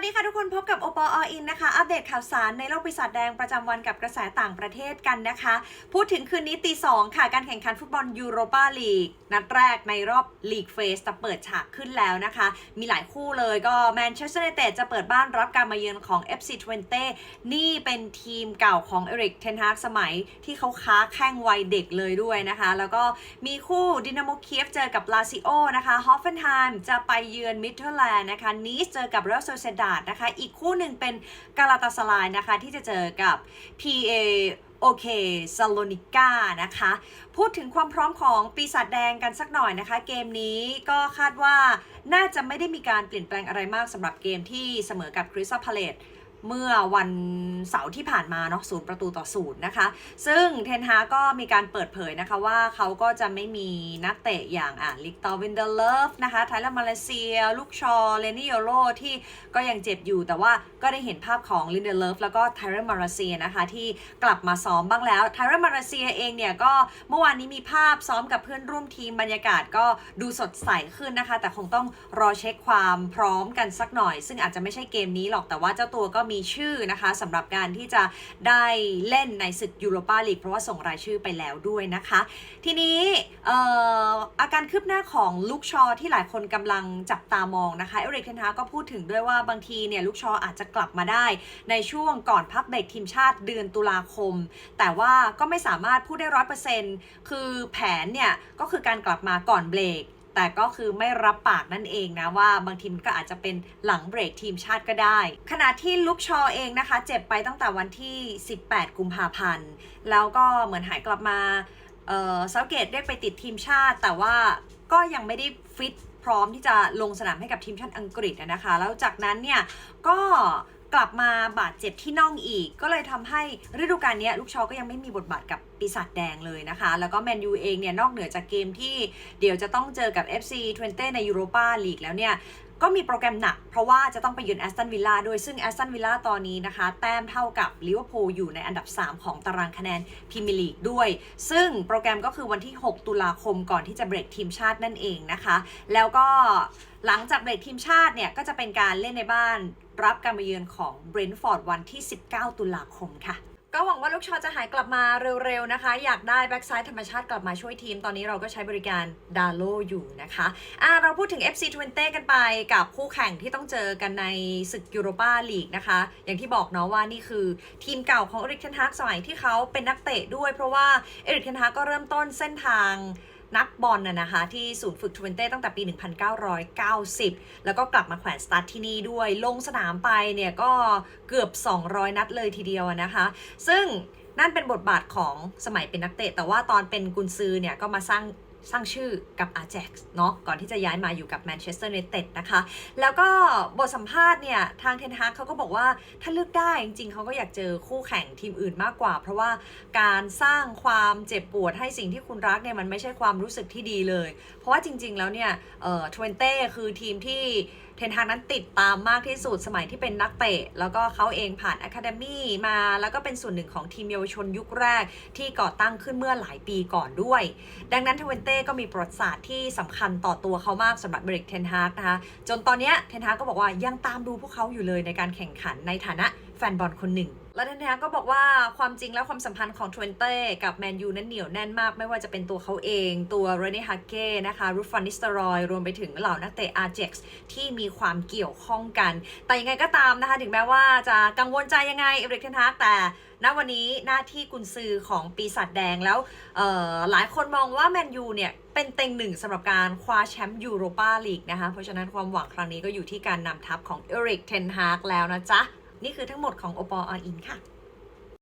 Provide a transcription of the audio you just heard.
วัสดีค่ะทุกคนพบกับโอปอออินนะคะ อัปเดตข่าวสารในโลกปีศาจแดงประจำวันกับกระแสต่างประเทศกันนะคะ พูดถึงคืนนี้ตีสองค่ะ การแข่งขันฟุตบอลยูโรปาลีก นัดแรกในรอบลีกเฟสจะเปิดฉากขึ้นแล้วนะคะ มีหลายคู่เลยก็แมนเชสเตอร์ u นเต็ดจะเปิดบ้านรับการมาเยือนของ FC 20นี่เป็นทีมเก่าของเอริกเทนฮากสมัยที่เขาค้าแข้งวัยเด็กเลยด้วยนะคะ แล้วก็มีคู่ดินาโมเคียฟเจอกับลาซิโอนะคะฮอฟเฟนไฮม์จะไปเยือนมิดเทอร์แลนด์นะคะนีสเจอกับเรอัลโซเซดาดนะคะ อีกคู่หนึ่งเป็นกาลาตาสลายนะคะ ที่จะเจอกับ PA โอเคซาโลนิก้านะคะ พูดถึงความพร้อมของปีศาจแดงกันสักหน่อยนะคะ เกมนี้ก็คาดว่าน่าจะไม่ได้มีการเปลี่ยนแปลงอะไรมากสำหรับเกมที่เสมอกับคริสตัลพาเลต เมื่อวันเสาร์ที่ผ่านมาเนาะศูนย์ประตูต่อศูนย์นะคะ ซึ่งเทนฮาก็มีการเปิดเผยนะคะว่าเขาก็จะไม่มีนักเตะอย่างอ่าลิกตอร์วินเดอร์เลฟนะคะไทเลอร์มาเลเซีย ลูกชอเลนิโยโลที่ก็ยังเจ็บอยู่ แต่ว่าก็ได้เห็นภาพของลินเดอร์เลฟแล้วก็ไทเลอร์มาเลเซียนะคะ ที่กลับมาซ้อมบ้างแล้วไทเลอร์มาเลเซียเองเนี่ยก็เมื่อวานนี้มีภาพซ้อมกับเพื่อนร่วมทีมบรรยากาศก็ดูสดใสขึ้นนะคะ แต่คงต้องรอเช็คความพร้อมกันสักหน่อย ซึ่งอาจจะไม่ใช่เกมนี้หรอกแต่ว่าเจ้าตัวก็มีชื่อนะคะสำหรับการที่จะได้เล่นในศึกยูโรปาลีกเพราะว่าส่งรายชื่อไปแล้วด้วยนะคะ ทีนี้อออาการคืบหน้าของลูกชอที่หลายคนกำลังจับตามองนะคะเอริกเทนฮาก็พูดถึงด้วยว่าบางทีเนี่ยลูกชออาจจะกลับมาได้ ในช่วงก่อนพักเบรกทีมชาติเดือนตุลาคม แต่ว่าก็ไม่สามารถพูดได้ร้อยเปอร์เซ็นต์คือแผนเนี่ยก็คือการกลับมาก่อนเบรก แต่ก็คือไม่รับปากนั่นเองนะว่าบางทีมก็อาจจะเป็นหลังเบรกทีมชาติก็ได้ ขณะที่ลุกชอเองนะคะ เจ็บไปตั้งแต่วันที่ 18 กุมภาพันธ์ แล้วก็เหมือนหายกลับมาเอ่อเซาเกตเรียกไปติดทีมชาติ แต่ว่าก็ยังไม่ได้ฟิตพร้อมที่จะลงสนามให้กับทีมชาติอังกฤษนะคะ แล้วจากนั้นเนี่ยก็ กลับมาบาดเจ็บที่น่องอีก ก็เลยทำให้ฤดูกาลนี้ลูกชอก็ยังไม่มีบทบาทกับปีศาจแดงเลยนะคะ แล้วก็แมนยูเองเนี่ยนอกเหนือจากเกมที่เดี๋ยวจะต้องเจอกับ FC 20ในยูโรปาลีกแล้วเนี่ยก็มีโปรแกรมหนัก เพราะว่าจะต้องไปเยือนแอสตันวิลล่าด้วยซึ่งแอสตันวิลล่าตอนนี้นะคะ แต้มเท่ากับลิเวอร์พูลอยู่ในอันดับ 3 ของตารางคะแนนพรีเมียร์ลีกด้วย ซึ่งโปรแกรมก็คือวันที่ 6 ตุลาคมก่อนที่จะเบรกทีมชาตินั่นเองนะคะ แล้วก็หลังจากเบรกทีมชาติเนี่ย ก็จะเป็นการเล่นในบ้าน รับการมาเยือนของเบรนท์ฟอร์ดวันที่ 19 ตุลาคมค่ะก็หวังว่าลูกชอจะหายกลับมาเร็วๆนะคะ อยากได้แบ็กซ้ายธรรมชาติกลับมาช่วยทีม ตอนนี้เราก็ใช้บริการดาโลอยู่นะคะอะเราพูดถึง FC 20กันไปกับคู่แข่งที่ต้องเจอกันในศึกยูโรปาลีกนะคะ อย่างที่บอกเนาะว่านี่คือทีมเก่าของเอริกเทนฮากสมัยที่เขาเป็นนักเตะด้วย เพราะว่าเอริกเทนฮากก็เริ่มต้นเส้นทาง นักบอลน่ะนะคะ ที่ศูนย์ฝึกทเวนเต้ตั้งแต่ปี 1990 แล้วก็กลับมาแขวนสตาร์ทที่นี่ด้วย ลงสนามไปเนี่ยก็เกือบ 200 นัดเลยทีเดียวนะคะ ซึ่งนั่นเป็นบทบาทของสมัยเป็นนักเตะ แต่ว่าตอนเป็นกุนซือเนี่ยก็มาสร้าง สร้างชื่อกับอา j จ x เนาะก่อนที่จะย้ายมาอยู่กับแมนเชสเตอร์ i นเต็ดนะคะ แล้วก็บทสัมภาษณ์เนี่ย ทางเทนฮากเขาก็บอกว่าถ้าเลือกได้จริงๆ เขาก็อยากเจอคู่แข่งทีมอื่นมากกว่า เพราะว่าการสร้างความเจ็บปวดให้สิ่งที่คุณรักเนี่ย มันไม่ใช่ความรู้สึกที่ดีเลย เพราะว่าจริงๆแล้วเนี่ยเอ่อทเวนเต้คือทีมที่ เทนฮากนั้นติดตามมากที่สุดสมัยที่เป็นนักเตะ แล้วก็เขาเองผ่านอะคาเดมี่มา แล้วก็เป็นส่วนหนึ่งของทีมเยาวชนยุคแรกที่ก่อตั้งขึ้นเมื่อหลายปีก่อนด้วย ดังนั้นทเวนเต้ก็มีประวัติศาสตร์ที่สำคัญต่อตัวเขามากสำหรับเบริกเทนฮากนะคะ จนตอนนี้เทนฮากก็บอกว่ายังตามดูพวกเขาอยู่เลยในการแข่งขันในฐานะแฟนบอลคนหนึ่ง และเทนฮากก็บอกว่าความจริงแล้วความสัมพันธ์ของทเวนเต้กับแมนยูนั้นเหนียวแน่นมาก ไม่ว่าจะเป็นตัวเขาเองตัวเรเน่ฮักเก้นะคะรูฟานิสเตอรอย รวมไปถึงเหล่านักเตะอาร์เจ็กซ์ที่มีความเกี่ยวข้องกัน แต่ยังไงก็ตามนะคะ ถึงแม้ว่าจะกังวลใจยังไงเอริกเทนฮากแต่ณวันนี้หน้าที่กุนซือของปีศาจแดงแล้วหลายคนมองว่าแมนยูเนี่ยเป็นเต็งหนึ่งสำหรับการคว้าแชมป์ยูโรปาลีกนะคะ เพราะฉะนั้นความหวังครั้งนี้ก็อยู่ที่การนำทัพของเอริกเทนฮากแล้วนะจ๊ะ นี่คือทั้งหมดของโอปอลออินค่ะ